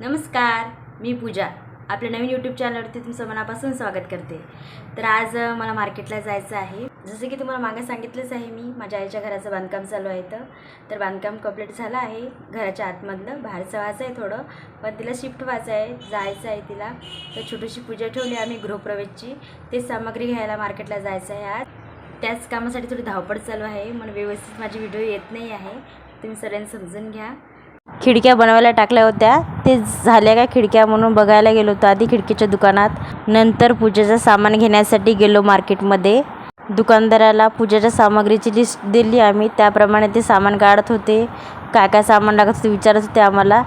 नमस्कार मी पूजा. आपल्या नवीन यूट्यूब चॅनलवरती तुमचं मनापासून स्वागत करते. तर आज मला मार्केटला जायचं आहे. जसं की तुम्हाला मागे सांगितलंच आहे मी माझ्या आईच्या घराचं बांधकाम चालू आहे तर तर बांधकाम कंप्लीट झालं आहे. घराच्या आतमधलं बाहेरचं व्हायचं आहे थोडं पण तिला शिफ्ट व्हायचं आहे जायचं आहे तिला. तर छोटीशी पूजा ठेवली आम्ही गृहप्रवेशची. ते सामग्री घ्यायला मार्केटला जायचं आहे आज. त्याच कामासाठी थोडी धावपळ चालू आहे. म्हणून व्यवस्थित माझी व्हिडिओ येत नाही आहे. तुम्ही सगळ्यांनी समजून घ्या. खिडक्या बनवायला टाकल्या होत्या. ते झाल्या का खिडक्या म्हणून बघायला गेलो होतो आधी खिडकीच्या दुकानात. नंतर पूजेचं सामान घेण्यासाठी गेलो मार्केटमध्ये. दुकानदाराला पूजेच्या सामग्रीची लिस्ट दिली आम्ही. त्याप्रमाणे ते सामान काढत होते. काय काय सामान लागत होते विचारत होते आम्हाला.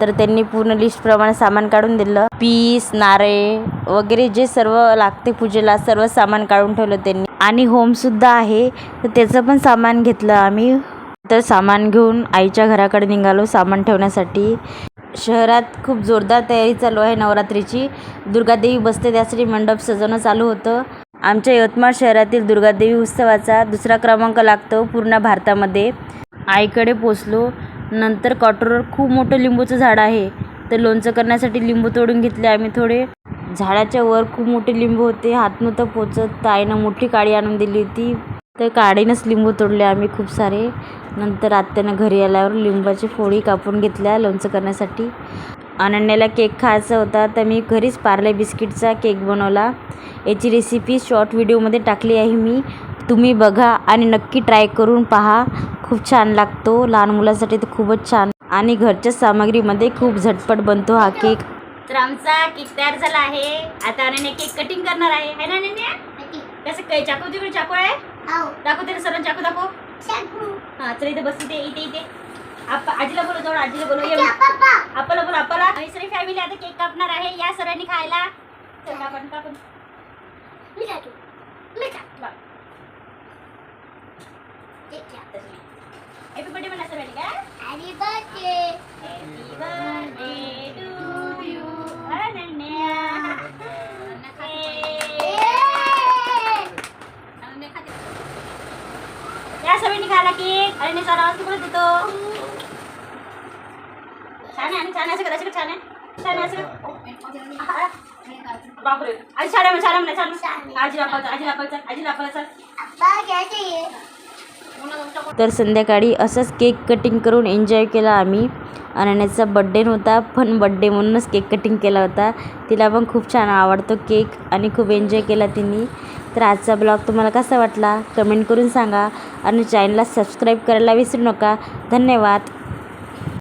तर त्यांनी पूर्ण लिस्टप्रमाणे सामान काढून दिलं. पीस नारळ वगैरे जे सर्व लागते पूजेला सर्व सामान काढून ठेवलं त्यांनी. आणि होमसुद्धा आहे. तर त्याचं पण सामान घेतलं आम्ही. तर सामान घेऊन आईच्या घराकडे निघालो. सामान ठेवण्यासाठी शहरात खूप जोरदार तयारी चालू आहे नवरात्रीची. दुर्गादेवी बसते त्यासाठी मंडप सजवणं चालू होतं. आमच्या यवतमाळ शहरातील दुर्गादेवी उत्सवाचा दुसरा क्रमांक लागतो पूर्ण भारतामध्ये. आईकडे पोचलो नंतर कॉटरवर खूप मोठं लिंबूचं झाड आहे. तर लोणचं करण्यासाठी लिंबू तोडून घेतले आम्ही थोडे. झाडाच्या वर खूप मोठे लिंबू होते. हात नव्हतं पोचत तर आईनं मोठी काळी आणून दिली होती. तर काडीनंच लिंबू तोडले आम्ही खूप सारे. नंतर आत्यानं घरी आल्यावर लिंबाची फोडी कापून घेतल्या लोणचं करण्यासाठी. अनन्याला केक खायचा होता तर मी घरीच पार्ले बिस्किटचा केक बनवला. याची रेसिपी शॉर्ट व्हिडिओमध्ये टाकली आहे मी. तुम्ही बघा आणि नक्की ट्राय करून पहा. खूप छान लागतो. लहान मुलांसाठी तर खूपच छान. आणि घरच्या सामग्रीमध्ये खूप झटपट बनतो हा केक. तर आमचा केक तयार झाला आहे. आता अनन्या केक कटिंग करणार आहे. है ना अनन्या? कसं काय? चाकू तिकडे चाकू आहे? दाखव ते सर्व चाकू दाखव. हा चल इथे बस इथे इथे इथे. आजीला बोलव जवळ आजीला बोलव. ये आपला बोल आपला. सगळी फॅमिली आता केक कापणार आहे. या सर्वांनी खायला. चल कापून कापून हॅपी बर्थडे म्हणा सर्वांनी का हॅपी बर्थडे या सर्वांनी खायला केक आणि आवाज तिकडे देतो छान आहे आणि छान आहे सगळं छान आहे. छान आहे सगळं बापरे. आजी छान आहे छान छान आजी दाखवायचं आजी दाखवायचं आजी दाखवायचं तर संध्याकाळी असंच केक कटिंग करून एन्जॉय केला आम्ही. अनन्याचा बड्डे नव्हता पण बड्डे म्हणूनच केक कटिंग केला होता. तिला पण खूप छान आवडतो केक आणि खूप एन्जॉय केला तिने. तर आजचा ब्लॉग तुम्हाला कसा वाटला? कमेंट करून सांगा आणि चॅनलला सबस्क्राईब करायला विसरू नका. धन्यवाद.